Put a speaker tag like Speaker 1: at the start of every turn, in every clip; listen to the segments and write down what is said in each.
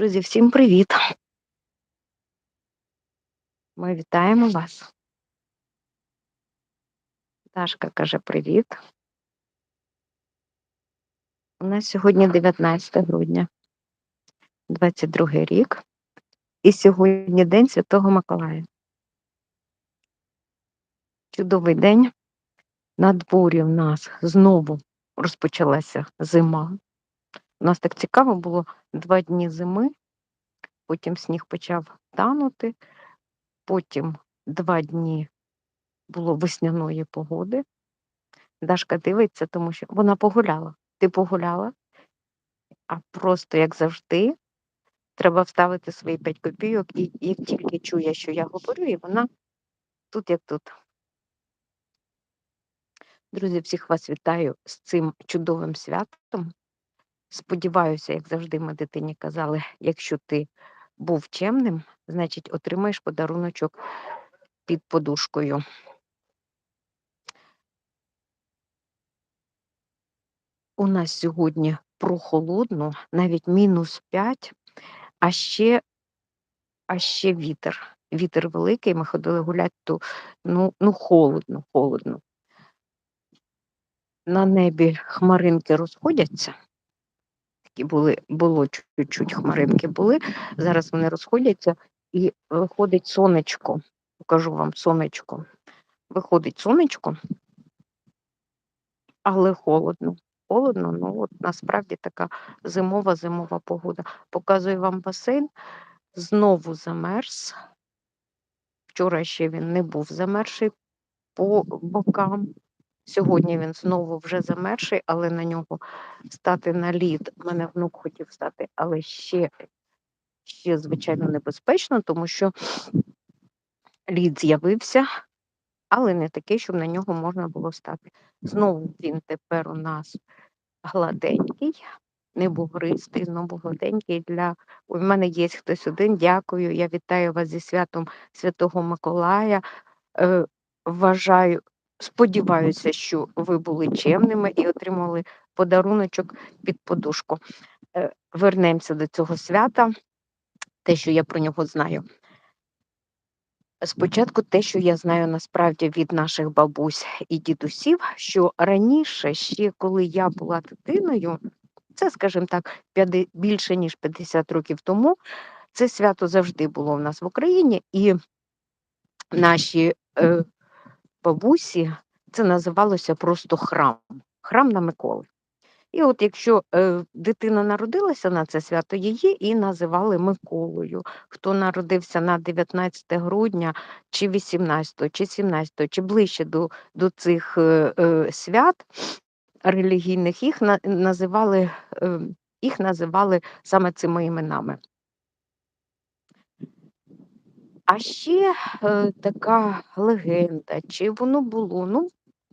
Speaker 1: Друзі, всім привіт! Ми вітаємо вас. Дашка каже привіт. У нас сьогодні 19 грудня, 22 рік, і сьогодні День Святого Миколая. Чудовий день. На дворі в нас знову розпочалася зима. У нас так цікаво було два дні зими, потім сніг почав танути, потім два дні було весняної погоди. Дашка дивиться, тому що вона погуляла. Ти погуляла, а просто, як завжди, треба вставити свої 5 копійок, і як тільки чує, що я говорю, і вона тут, як тут. Друзі, всіх вас вітаю з цим чудовим святом. Сподіваюся, як завжди ми дитині казали, якщо ти був чемним, значить отримаєш подаруночок під подушкою. У нас сьогодні прохолодно, навіть мінус 5, а ще а ще вітер. Вітер великий, ми ходили гуляти, то ну, ну холодно, холодно. На небі хмаринки розходяться. Такі були, було чуть-чуть хмаринки були. Зараз вони розходяться і виходить сонечко. Покажу вам сонечко. Виходить сонечко, але холодно. Холодно, ну от насправді така зимова зимова погода. Показую вам басейн. Знову замерз. Вчора ще він не був замерший по бокам. Сьогодні він знову вже замерший, але на нього стати на лід. Мене внук хотів стати, але ще, ще звичайно, небезпечно, тому що лід з'явився, але не такий, щоб на нього можна було стати. Знову він тепер у нас гладенький, не бугристий, знову гладенький. Для у мене є хтось один. Дякую. Я вітаю вас зі святом Святого Миколая. Е, Вважаю, сподіваюся, що ви були чемними і отримали подаруночок під подушку. Е, Вернемося до цього свята, те, що я про нього знаю. Спочатку те, що я знаю насправді від наших бабусь і дідусів, що раніше, ще коли я була дитиною, це, скажімо так, більше ніж 50 років тому, це свято завжди було в нас в Україні, і наші е, бабусі це називалося просто храм, храм на Миколи. І от якщо е, дитина народилася на це свято, її і називали Миколою. Хто народився на 19 грудня, чи 18, чи 17, чи ближче до до цих е, е, свят релігійних, їх на, називали е, їх називали саме цими іменами. А ще е, така легенда, чи воно було, ну,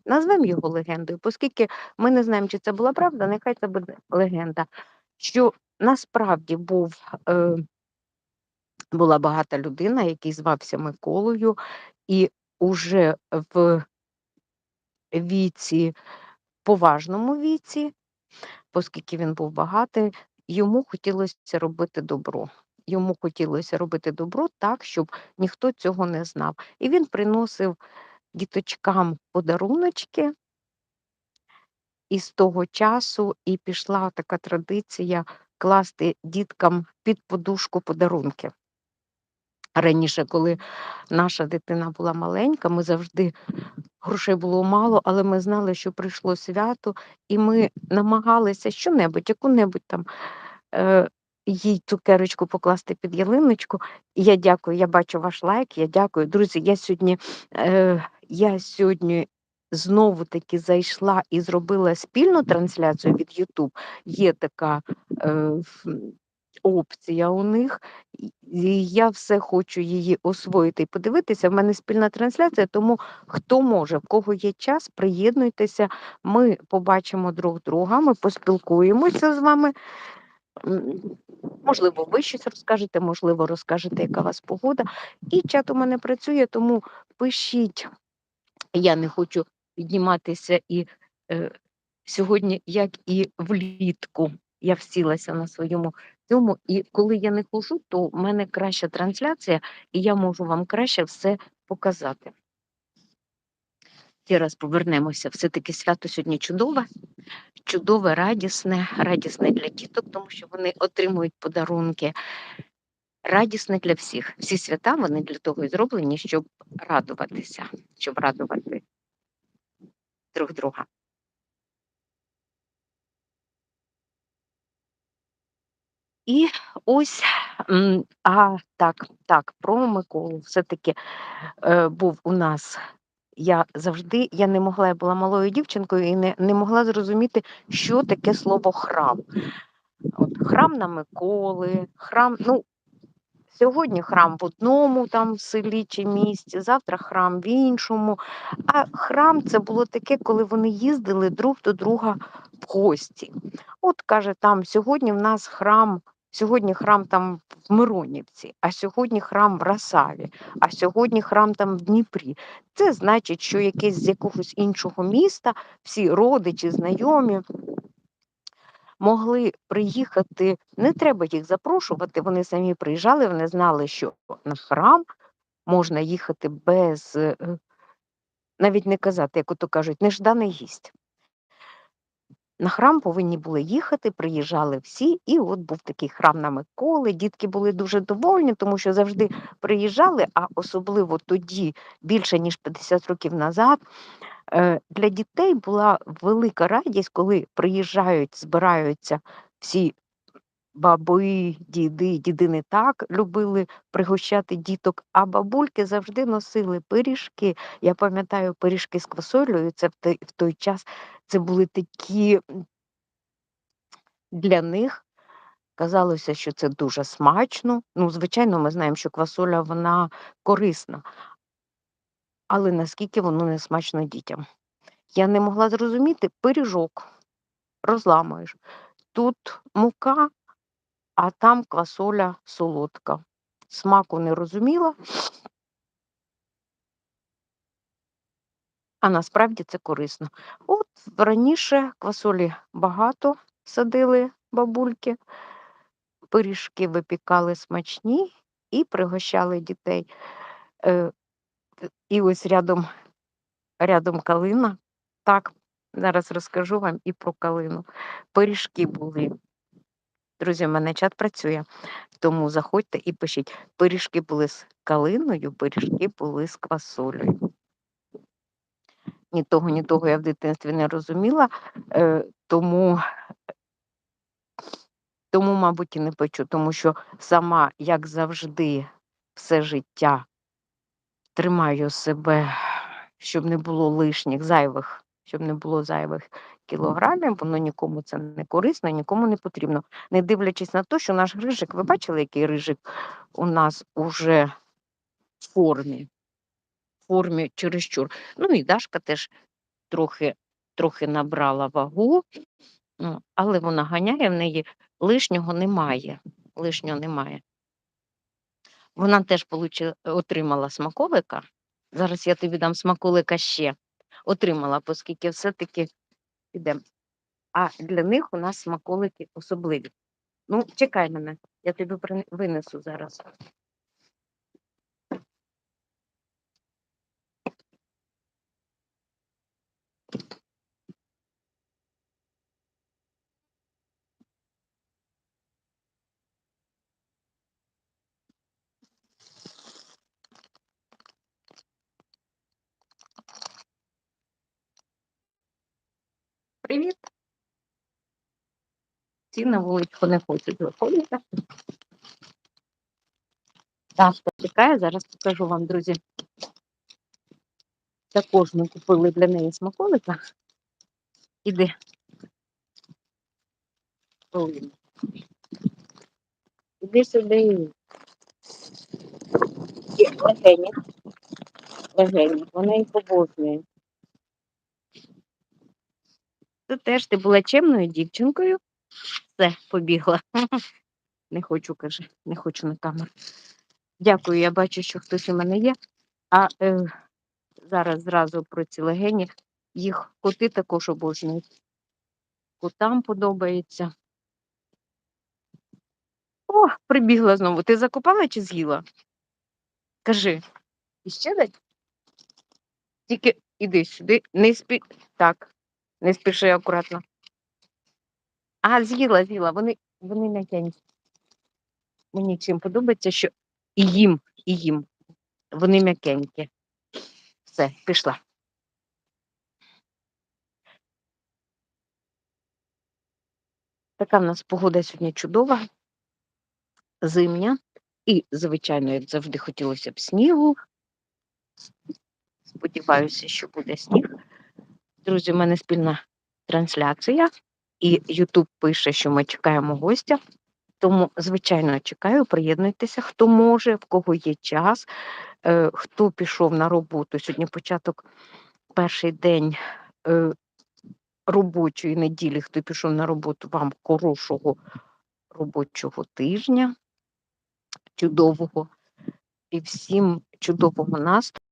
Speaker 1: Назвемо його легендою, оскільки ми не знаємо, чи це була правда, нехай це буде легенда, що насправді був, е, була багата людина, який звався Миколою, і уже в віці, поважному віці, оскільки він був багатий, йому хотілося робити добро. Йому хотілося робити добро так, щоб ніхто цього не знав. І він приносив діточкам подаруночки. І з того часу і пішла така традиція класти діткам під подушку подарунки. Раніше, коли наша дитина була маленька, ми завжди грошей було мало, але ми знали, що прийшло свято, і ми намагалися що-небудь, яку-небудь там е, їй цукерочку покласти під ялиночку. Я дякую, я бачу ваш лайк, я дякую. Друзі, я сьогодні е, я сьогодні знову таки зайшла і зробила спільну трансляцію від YouTube. Є така е, опція у них, і я все хочу її освоїти і подивитися. В мене спільна трансляція, тому хто може, в кого є час, приєднуйтеся, ми побачимо друг друга, ми поспілкуємося з вами. Можливо, ви щось розкажете, можливо, розкажете, яка у вас погода. І чат у мене працює, тому пишіть. Я не хочу підніматися і е, сьогодні, як і влітку, я всілася на своєму цьому, і коли я не хожу, то в мене краща трансляція, і я можу вам краще все показати. Ще раз повернемося. Все-таки свято сьогодні чудове, чудове, радісне, радісне для діток, тому що вони отримують подарунки. Радісне для всіх. Всі свята вони для того і зроблені, щоб радуватися, щоб радувати друг друга. І ось, а так, так, про Миколу. Все-таки е, був у нас. Я завжди я не могла, я була малою дівчинкою і не не могла зрозуміти, що таке слово храм. От Храм на Миколи, храм, ну, Сьогодні храм в одному там селі чи місті, завтра храм в іншому. А храм це було таке, коли вони їздили друг до друга в гості. От каже, там сьогодні в нас храм, сьогодні храм там в Миронівці, а сьогодні храм в Росаві, а сьогодні храм там в Дніпрі. Це значить, що якесь з якогось іншого міста, всі родичі, знайомі могли приїхати, не треба їх запрошувати, вони самі приїжджали, вони знали, що на храм можна їхати без, е, навіть не казати, як ото кажуть, нежданий гість. На храм повинні були їхати, приїжджали всі, і от був такий храм на Миколи. Дітки були дуже довольні, тому що завжди приїжджали, а особливо тоді, більше ніж 50 років назад, Е, для дітей була велика радість, коли приїжджають, збираються всі баби, діди, діди не так любили пригощати діток, а бабульки завжди носили пиріжки. Я пам'ятаю пиріжки з квасолею, це в той час це були такі для них. Казалося, що це дуже смачно. Ну, звичайно, ми знаємо, що квасоля вона корисна, але наскільки воно не смачно дітям. Я не могла зрозуміти пиріжок, розламуєш. Тут мука, а там квасоля солодка. Смаку не розуміла, а насправді це корисно. От раніше квасолі багато садили бабульки, пиріжки випікали смачні і пригощали дітей. Е, і ось рядом, рядом калина. Так, зараз розкажу вам і про калину. Пиріжки були. Друзі, у мене чат працює, тому заходьте і пишіть. Пиріжки були з калиною, пиріжки були з квасолею. Ні того, ні того я в дитинстві не розуміла, е, тому, тому, мабуть, і не печу, тому що сама, як завжди, все життя тримаю себе, щоб не було лишніх, зайвих, щоб не було зайвих кілограмів, воно нікому це не корисно, нікому не потрібно. Не дивлячись на те, що наш рижик, ви бачили, який рижик у нас уже в формі, формі чересчур. Ну і Дашка теж трохи, трохи набрала вагу, але вона ганяє, в неї лишнього немає. Лишнього немає. Вона теж получила, отримала смаколика. Зараз я тобі дам смаколика ще. Отримала, оскільки все-таки підемо. А для них у нас смаколики особливі. Ну, чекай мене, я тобі винесу зараз. Привіт. Ці на вуличку не хочуть виходити. Дашка чекає, зараз покажу вам, друзі. Також ми купили для неї смаколика. Іди. Іди сюди. Легені. Легені. Вона їх обожнює. Це теж ти була чемною дівчинкою. Все, побігла. Не хочу, каже, не хочу на камеру. Дякую, я бачу, що хтось у мене є. А е, зараз зразу про ці легені. Їх коти також обожнюють. Котам подобається. О, прибігла знову. Ти закопала чи з'їла? Кажи. Іще дать? Тільки іди сюди, не спі. Так, не спіши акуратно. А, з'їла, з'їла. Вони, вони м'якенькі. Мені чим подобається, що і їм, і їм. Вони м'якенькі. Все, пішла. Така в нас погода сьогодні чудова, зимня. І, звичайно, як завжди, хотілося б снігу. Сподіваюся, що буде сніг. Друзі, у мене спільна трансляція, і Ютуб пише, що ми чекаємо гостя. Тому, звичайно, чекаю, приєднуйтеся, хто може, в кого є час, е, хто пішов на роботу. Сьогодні початок, перший день е, робочої неділі, хто пішов на роботу, вам хорошого робочого тижня, чудового і всім чудового настрою.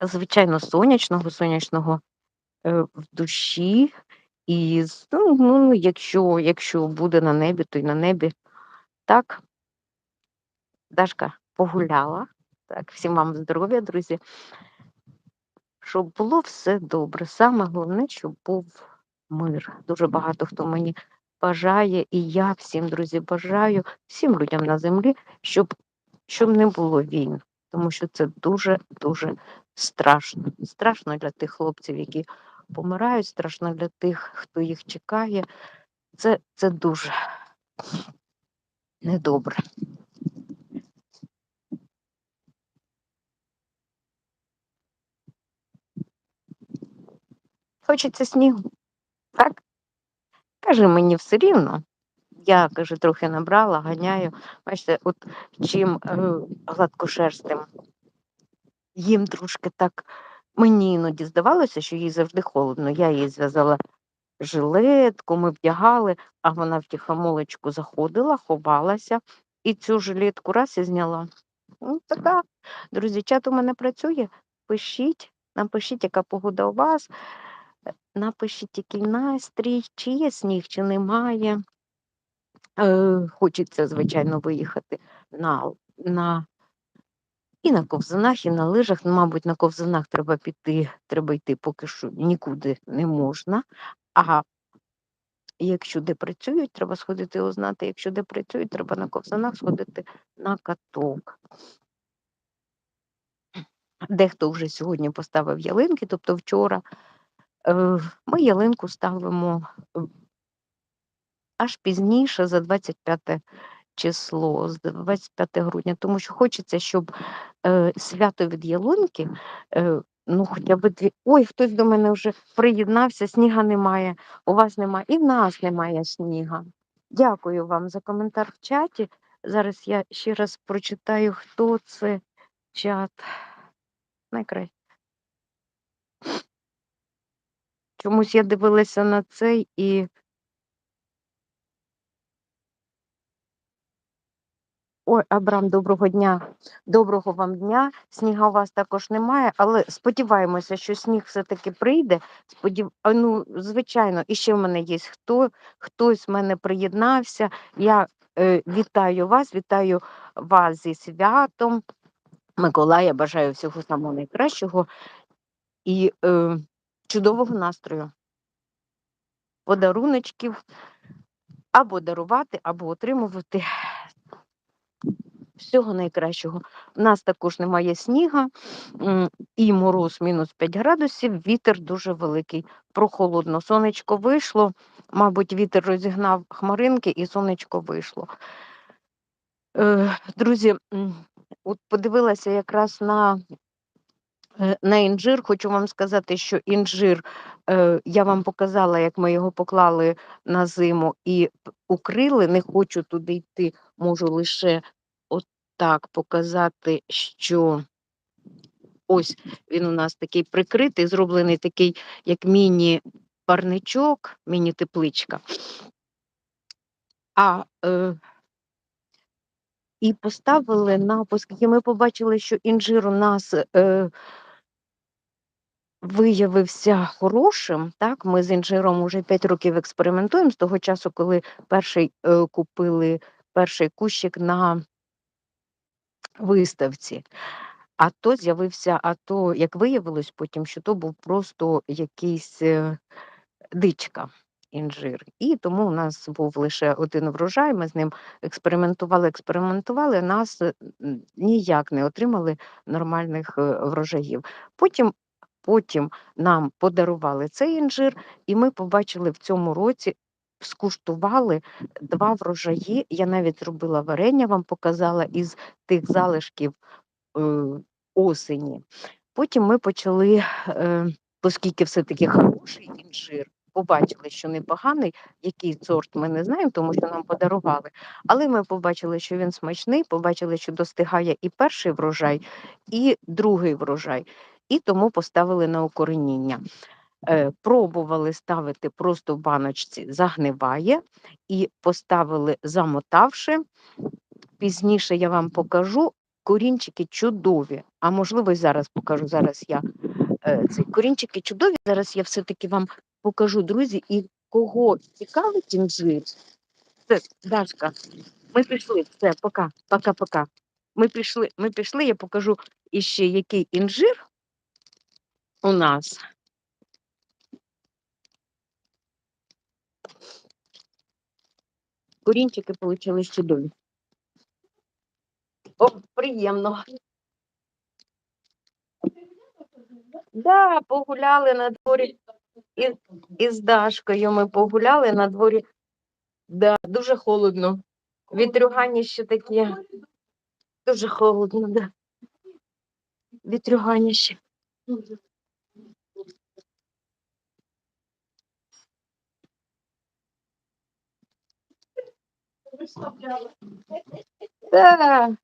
Speaker 1: Звичайно, сонячного, сонячного е, в душі. І ну, ну, якщо, якщо буде на небі, то й на небі. Так, Дашка погуляла. Так, всім вам здоров'я, друзі. Щоб було все добре. Саме головне, щоб був мир. Дуже багато хто мені бажає, і я всім, друзі, бажаю, всім людям на землі, щоб, щоб не було війн. Тому що це дуже-дуже страшно. Страшно для тих хлопців, які помирають, страшно для тих, хто їх чекає. Це, це дуже недобре. Хочеться снігу? Каже, мені все рівно. Я, каже, трохи набрала, ганяю. Бачите, от чим е, гладкошерстим їм трошки так. Мені іноді здавалося, що їй завжди холодно. Я їй зв'язала жилетку, ми вдягали, а вона в тихомолочку заходила, ховалася і цю жилетку раз і зняла. Ну, така, друзі, чат у мене працює. Пишіть, напишіть, яка погода у вас, напишіть, який настрій, чи є сніг, чи немає. Е, Хочеться, звичайно, виїхати на, на і на ковзанах, і на лижах. Ну, Мабуть, на ковзанах треба піти, треба йти поки що нікуди не можна. А якщо де працюють, треба сходити узнати. Якщо де працюють, треба на ковзанах сходити на каток. Дехто вже сьогодні поставив ялинки, тобто вчора. Е, Ми ялинку ставимо е, аж пізніше за 25 число, з 25 грудня, тому що хочеться, щоб е, свято від ялинки, ну хоча б дві. Ой, хтось до мене вже приєднався, сніга немає, у вас немає, і в нас немає сніга. Дякую вам за коментар в чаті. Зараз я ще раз прочитаю, хто це чат. Найкраще. Чомусь я дивилася на цей і. Ой, Абрам, доброго дня. Доброго вам дня. Сніга у вас також немає, але сподіваємося, що сніг все-таки прийде. Сподів... Ну, звичайно, і ще в мене є хто, хтось в мене приєднався. Я е, вітаю вас, вітаю вас зі святом. Миколая, бажаю всього самого найкращого і е, чудового настрою. Подаруночків або дарувати, або отримувати всього найкращого. У нас також немає сніга і мороз мінус 5 градусів, вітер дуже великий, прохолодно. Сонечко вийшло, мабуть, вітер розігнав хмаринки і сонечко вийшло. Е, Друзі, от подивилася якраз на на інжир. Хочу вам сказати, що інжир е, я вам показала, як ми його поклали на зиму і укрили. Не хочу туди йти, можу лише отак показати, що ось він у нас такий прикритий, зроблений такий, як міні-парничок, міні-тепличка. А е, і поставили на оскільки ми побачили, що інжир у нас е, виявився хорошим. Так, Ми з інжиром вже 5 років експериментуємо з того часу, коли перший е, купили перший кущик на виставці. А то з'явився, а то, як виявилось потім, що то був просто якийсь е, дичка інжир. І тому у нас був лише один врожай. Ми з ним експериментували, експериментували, нас е, ніяк не отримали нормальних е, врожаїв. Потім потім нам подарували цей інжир, і ми побачили в цьому році. Скуштували два врожаї. Я навіть зробила варення, вам показала із тих залишків е, осені. Потім ми почали, е, оскільки все-таки хороший інжир, побачили, що непоганий, який сорт ми не знаємо, тому що нам подарували. Але ми побачили, що він смачний, побачили, що достигає і перший врожай, і другий врожай, і тому поставили на укореніння. Е, Пробували ставити просто в баночці, загниває, і поставили, замотавши. Пізніше я вам покажу корінчики чудові. А можливо, і зараз покажу. Зараз я е, ці корінчики чудові. Зараз я все-таки вам покажу, друзі, і кого цікавить інжир. Це, Дашка, ми пішли. Все, пока, пока-пока. Ми пішли, ми пішли, я покажу іще який інжир у нас. Корінчики вийшли чудові. О, приємно. Да, погуляли на дворі із, Дашкою. Ми погуляли на дворі. Да, дуже холодно. Вітрюганіще таке. Дуже холодно, да. Вітрюганіще. Да.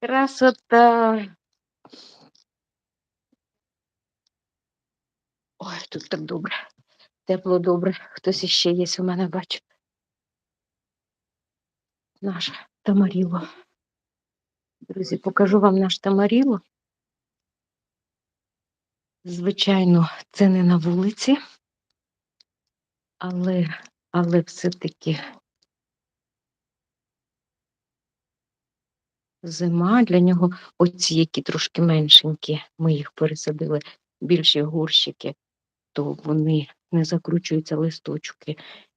Speaker 1: Красота. Ой, тут так добре. Тепло добре. Хтось іще є у мене бачу. Наш Тамаріло. Друзі, покажу вам наш Тамаріло. Звичайно, це не на вулиці, але, але все-таки зима для нього оці, які трошки меншенькі, ми їх пересадили більші горщики, то вони не закручуються листочки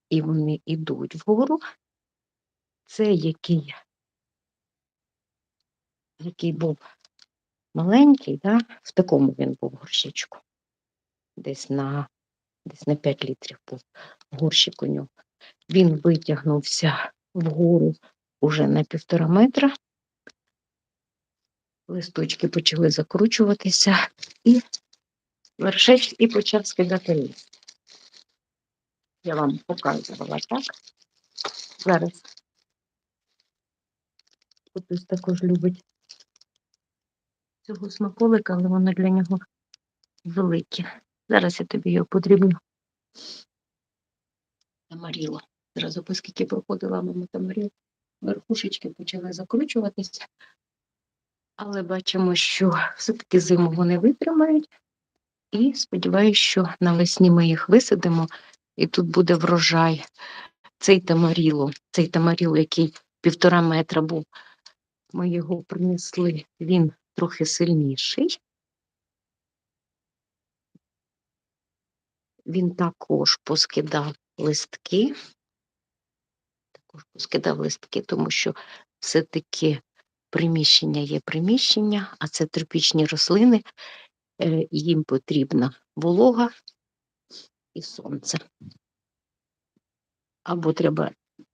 Speaker 1: і вони йдуть вгору. Це який, який був маленький, да? в такому він був горщичку. Десь на десь на 5 літрів був горщик у нього. Він витягнувся вгору уже на півтора метра. Листочки почали закручуватися і вершечок і почав скидати ліс. Я вам показувала, так? Зараз хтось також любить цього смаколика, але воно для нього велике. Зараз я тобі його потрібно. Тамаріло. Зразу, оскільки проходила мама Тамаріло, верхушечки почали закручуватися. Але бачимо, що все-таки зиму вони витримають. І сподіваюся, що навесні ми їх висадимо, і тут буде врожай. Цей тамаріло, цей тамаріло, який півтора метра був, ми його принесли, він трохи сильніший. Він також поскидав листки, також поскидав листки, тому що все-таки приміщення є приміщення, а це тропічні рослини, е, їм потрібна волога і сонце. Або треба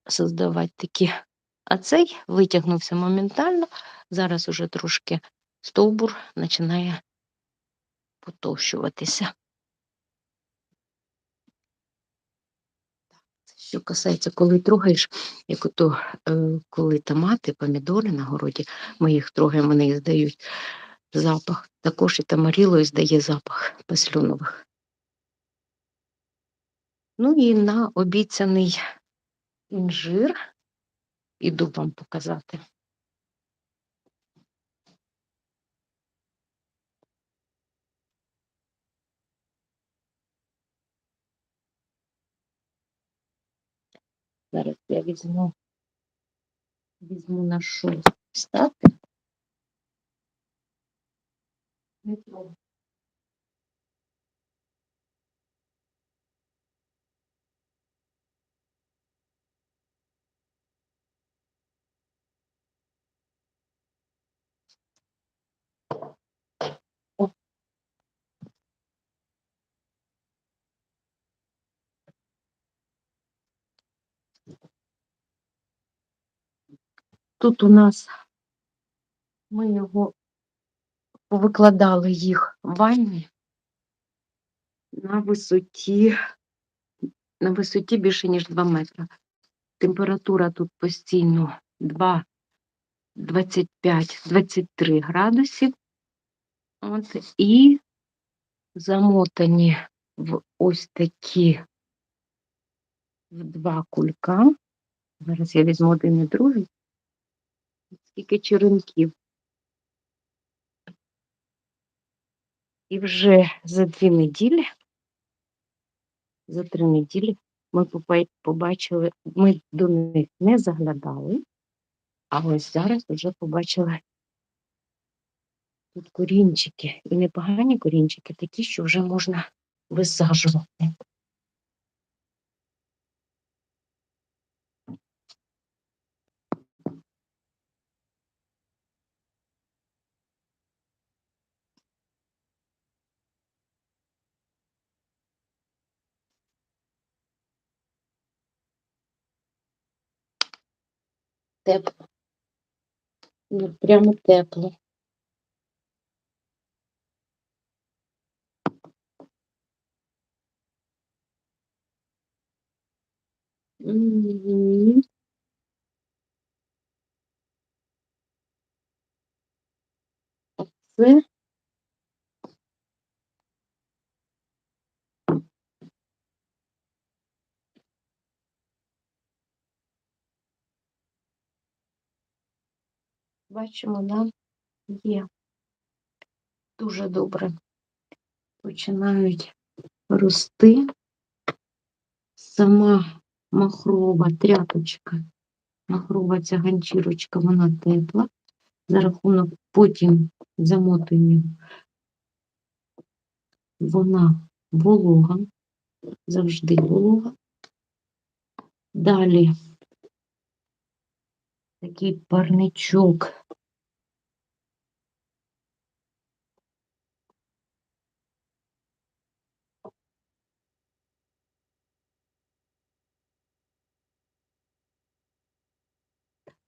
Speaker 1: создавати такі. А цей витягнувся моментально. Зараз уже трошки стовбур починає потовщуватися. Що касається, коли трогаєш, як ото е, коли томати, помідори на городі, ми їх трогаємо, вони здають запах. Також і тамаріло здає запах паслюнових. Ну і на обіцяний інжир іду вам показати. Зараз я візьму, візьму нашу стати. Тут у нас ми його повикладали їх в ванні на висоті, на висоті більше, ніж 2 метри. Температура тут постійно 2, 25-23 градусів. От, і замотані в ось такі в два кулька. Зараз я візьму один і другий. Скільки черенків. І вже за дві неділі, за три неділі ми побачили, ми до них не заглядали, а ось зараз вже побачили тут корінчики. І непогані корінчики, такі, що вже можна висаджувати. Тепло. Ну, прямо тепло. М Це бачимо, да, є дуже добре. Починають рости сама махрова тряпочка, махрова ця ганчірочка, вона тепла. За рахунок потім замотання вона волога, завжди волога. Далі такий парничок.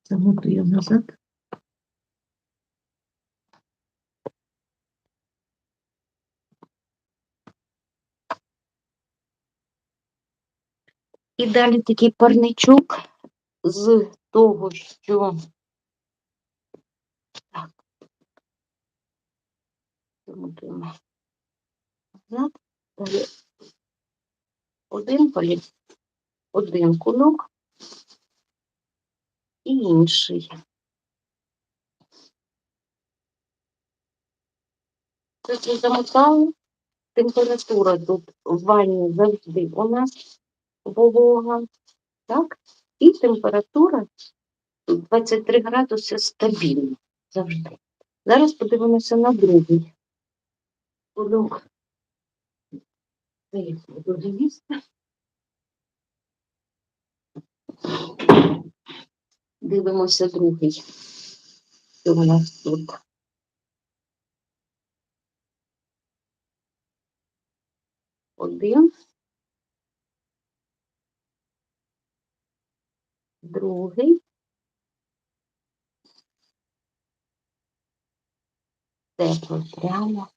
Speaker 1: Замотую назад. І далі такий парничок з того, що так, замотуємо назад, один політ, один кулок і інший. Це замотали, температура тут в ванні завжди у нас волога, так? І температура 23 градуси стабільна завжди. Зараз подивимося на другий кульок. Це я буду їсти. Дивимося другий. Що у нас тут? Один. Другий. Тепло прямо.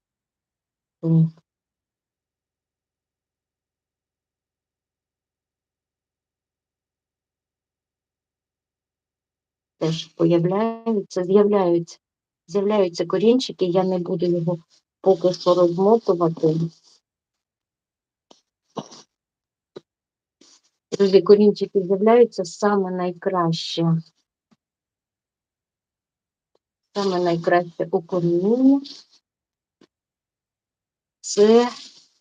Speaker 1: Теж появляються, з'являються, з'являються корінчики, я не буду його поки що розмотувати. Друзі, корінчики з'являються саме найкраще Саме найкраще укорінення це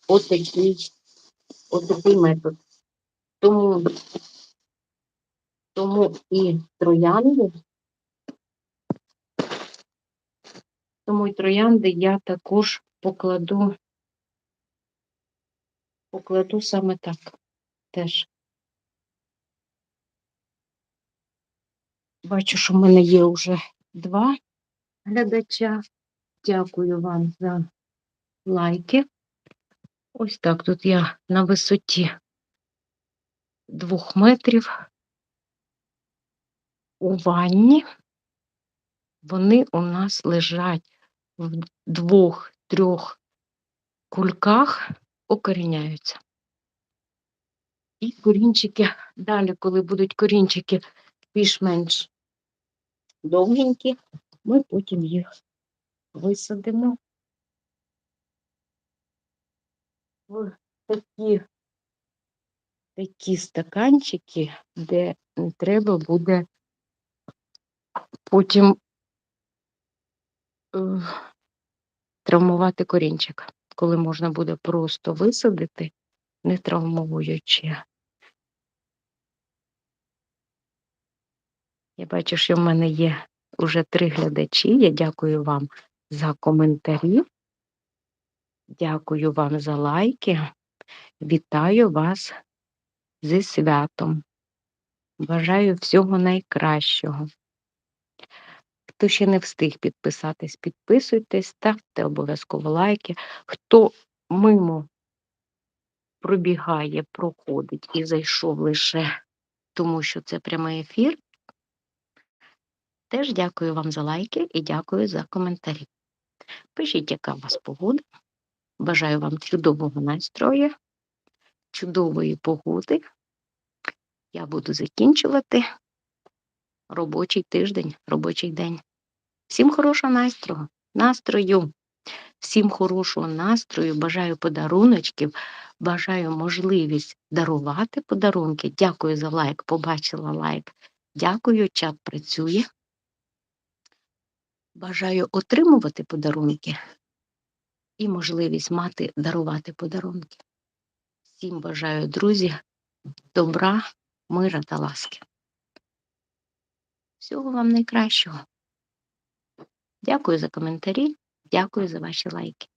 Speaker 1: отакий, отакий метод. Тому, тому і троянди, тому і троянди я також покладу, покладу саме так теж. Бачу, що в мене є вже два глядача. Дякую вам за лайки. Ось так тут я на висоті двох метрів у ванні. Вони у нас лежать в двох-трьох кульках, окоріняються. І корінчики, далі, коли будуть корінчики більш-менш довгенькі, ми потім їх висадимо в такі, такі стаканчики, де треба буде потім е, травмувати корінчик, коли можна буде просто висадити, не травмуючи. Я бачу, що в мене є вже три глядачі. Я дякую вам за коментарі. Дякую вам за лайки. Вітаю вас зі святом. Бажаю всього найкращого. Хто ще не встиг підписатись, підписуйтесь, ставте обов'язково лайки. Хто мимо пробігає, проходить і зайшов лише тому, що це прямий ефір. Теж дякую вам за лайки і дякую за коментарі. Пишіть, яка у вас погода. Бажаю вам чудового настрою, чудової погоди. Я буду закінчувати робочий тиждень, робочий день. Всім хорошого настрою, настрою, всім хорошого настрою, бажаю подаруночків, бажаю можливість дарувати подарунки. Дякую за лайк. Побачила лайк. Дякую, чат працює. Бажаю отримувати подарунки і можливість мати дарувати подарунки. Всім бажаю, друзі, добра, мира та ласки. Всього вам найкращого. Дякую за коментарі, дякую за ваші лайки.